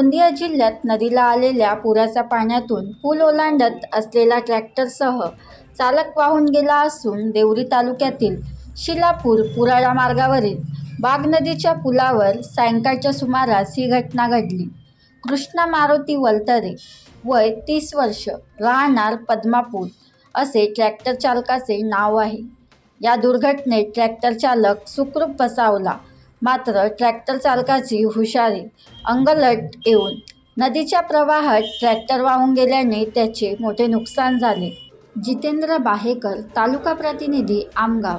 गोंदिया जिल्ह्यात नदीला आलेल्या पुराच्या पाण्यातून पूल ओलांडत असलेला ट्रॅक्टरसह चालक वाहून गेला असून देवरी तालुक्यातील शिलापूर पुराळा मार्गावरील बाग नदीच्या पुलावर सायंकाळच्या सुमारास ही घटना घडली. कृष्णा मारुती वलतरे वय तीस वर्ष राहणार पद्मापूर असे ट्रॅक्टर चालकाचे नाव आहे. या दुर्घटनेत ट्रॅक्टर चालक सुखरूप बसावला मात्र ट्रॅक्टर चालकाची हुशारी अंगलट येऊन नदीच्या प्रवाहात ट्रॅक्टर वाहून गेल्याने त्याचे मोठे नुकसान झाले. जितेंद्र बाहेकर तालुका प्रतिनिधी आमगाव